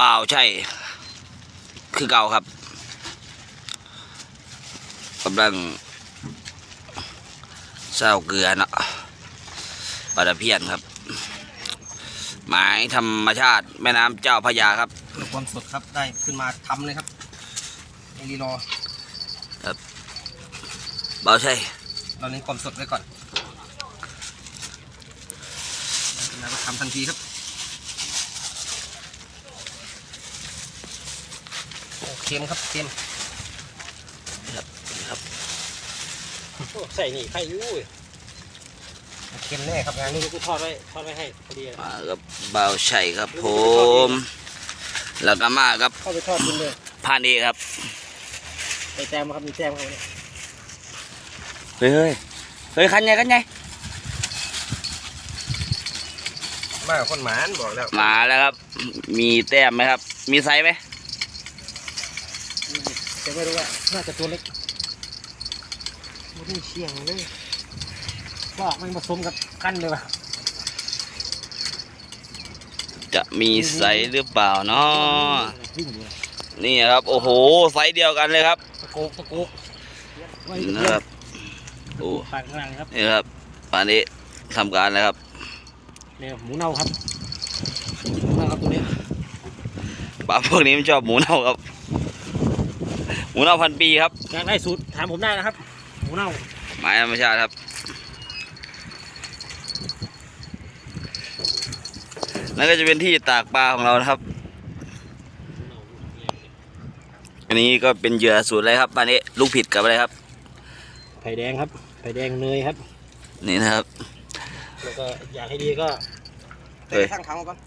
บ่าวใช่ คือเก่าครับกำลังเศร้าเกลือเนาะปลาตะเพียนครับ หมายธรรมชาติแม่น้ำเจ้าพระยาครับความสดครับได้ขึ้นมาทำเลยครับในรีรอบ่าวใช่ เราเน้นความสดไว้ก่อนขึ้นมาก็ทำทันทีครับโอ้ เค็มครับเค็มใส่นี่ไข่ยู้ยเค็มแน่ครับงานนี้นี่กูทอดไว้ทอดไว้ให้พอดีมากับบ่าวใช่ครับผมแล้วก็มากับเข้าไปทอดกินเลยพานเอกครับใส่แต้มครับมีแต้มเขาเนี่ยเฮ้ยเฮ้ยเฮ้ยคันใหญ่คันใหญ่มากกว่าคนหมานบอกแล้วมาแล้วครับ มีแต้มไหมครับ มีไซส์ไหม แต่ไม่รู้ว่าน่าจะตัวเล็กไม่ได้เชียงเลยปอกไม่ผสมกับกันเลยว่ะจะมีไซส์หรือเปล่าเนาะวิ่งเลยนี่ครับ โอ้โห ไซส์เดียวกันเลยครับตะโกกตะโกกไว้นี่เพื่นะอครับโอ้ปากข้างหลังครับนี่ครับป่านนี้ทำการแล้วครับเนี่ยหมูเน่าครับหมูเน่าครับตัวนี้ปลาพวกนี้มันชอบหมูเน่าครับ หมูเน่าพันปีครับอยากได้สูตรถามผมได้นะครับ หมูเน่าหมายธรรมชาติครับนั่นก็จะเป็นที่ตากปลาของเรานะครับ อันนี้ก็เป็นเหยื่อสูตรอะไรครับป่านนี้ลูกผิดกับอะไรครับ ไผ่แดงครับ ไผ่แดงเนยครับ นี่นะครับ แล้วก็อยากให้ดีก็เฮ้ยตั้งถังมาก่อน